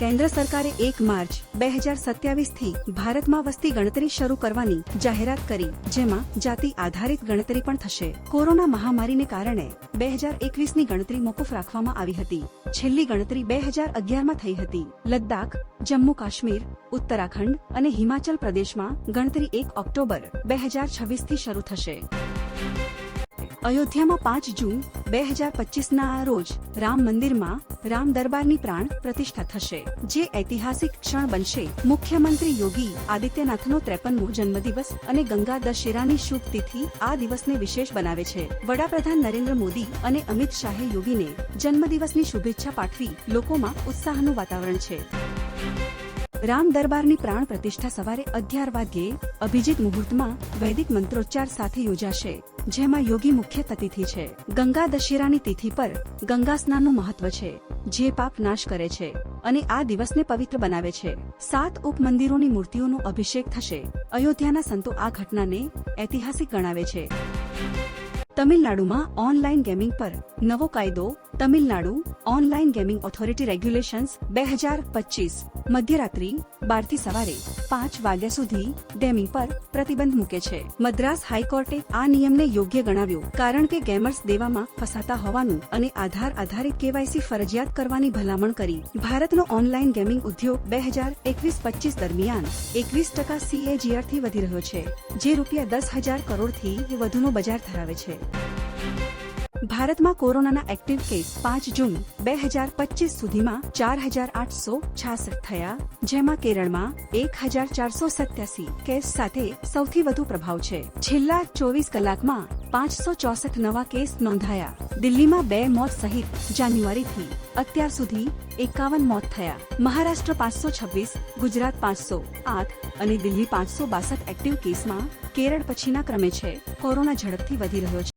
કેન્દ્ર સરકારે એક માર્ચ બે હજાર સત્યાવીસથી ભારતમાં વસ્તી ગણતરી શરૂ કરવાની જાહેરાત કરી, જેમાં જાતિ આધારિત ગણતરી પણ થશે. કોરોના મહામારીને કારણે બે હજાર એકવીસની ગણતરી મોકૂફ રાખવામાં આવી હતી. છેલ્લી ગણતરી બે હજાર અગિયારમાં થઈ હતી. લદ્દાખ જમ્મુ કાશ્મીર ઉત્તરાખંડ અને હિમાચલ પ્રદેશમાં ગણતરી એક ઓક્ટોબર બે હજાર છવ્વીસથી શરૂ થશે. અયોધ્યામાં પાંચ જૂન બે હજાર પચીસના રોજ રામ મંદિરમાં રામ દરબારની પ્રાણ પ્રતિષ્ઠા થશે, જે ઐતિહાસિક ક્ષણ બનશે. મુખ્યમંત્રી યોગી આદિત્યનાથનો ત્રેપનમો જન્મદિવસ અને ગંગા દશેરાની શુભ તિથિ આ દિવસને વિશેષ બનાવે છે. વડાપ્રધાન નરેન્દ્ર મોદી અને અમિત શાહે યોગીને જન્મદિવસની શુભેચ્છા પાઠવી લોકોમાં ઉત્સાહનું વાતાવરણ છે. રામ દરબારની પ્રાણ પ્રતિષ્ઠા સવારે અગિયાર વાગ્યે અભિજીત મુહૂર્તમાં વૈદિક મંત્રોચ્ચાર સાથે યોજાશે, જેમાં યોગી મુખ્ય અતિથિ છે. ગંગા દશેરાની તિથિ પર ગંગા સ્નાનનું મહત્વ છે, જે પાપ નાશ કરે છે અને આ દિવસને પવિત્ર બનાવે છે. સાત ઉપમંદિરોની મૂર્તિઓનો અભિષેક થશે. અયોધ્યાના સંતો આ ઘટનાને ઐતિહાસિક ગણાવે છે. તમિલનાડુમાં ઓનલાઈન ગેમિંગ પર નવો કાયદો Tamil Nadu online gaming authority regulations બે હજાર પચીસ. મધ્યરાત્રિ બારથી સવારે પાંચ વાગ્યા સુધી ગેમિંગ પર પ્રતિબંધ મૂકે છે. મદ્રાસ હાઈકોર્ટે આ નિયમને યોગ્ય ગણાવ્યો કારણ કે ગેમર્સ દેવામાં ફસાતા હોવાનું અને આધાર આધારિત કેવાયસી ફરજિયાત કરવાની ભલામણ કરી. ભારતનો ઓનલાઈન ગેમિંગ ઉદ્યોગ બે હજાર એકવીસ પચીસ દરમિયાન એકવીસ ટકા સીએજીઆરથી વધી રહ્યો છે, જે રૂપિયા દસ હજાર કરોડથી વધુનો બજાર ધરાવે છે. ભારતમાં કોરોનાના એક્ટિવ કેસ પાંચ જૂન બે હજાર પચીસ સુધીમાં ચાર હજાર આઠસો છાસઠ થયા, જેમાં કેરળમાં એક હજાર ચારસો સત્યાસી કેસ સાથે સૌથી વધુ પ્રભાવ છે. છેલ્લા ચોવીસ કલાકમાં પાંચસો ચોસઠ નવા કેસ નોંધાયા. દિલ્હીમાં બે મોત સહિત જાન્યુઆરીથી અત્યાર સુધી એકાવન મોત થયા. મહારાષ્ટ્ર પાંચસો છવ્વીસ, ગુજરાત પાંચસો આઠ અને દિલ્હી પાંચસો બાસઠ એક્ટિવ કેસમાં કેરળ પછીના ક્રમે છે. કોરોના ઝડપથી વધી રહ્યો છે.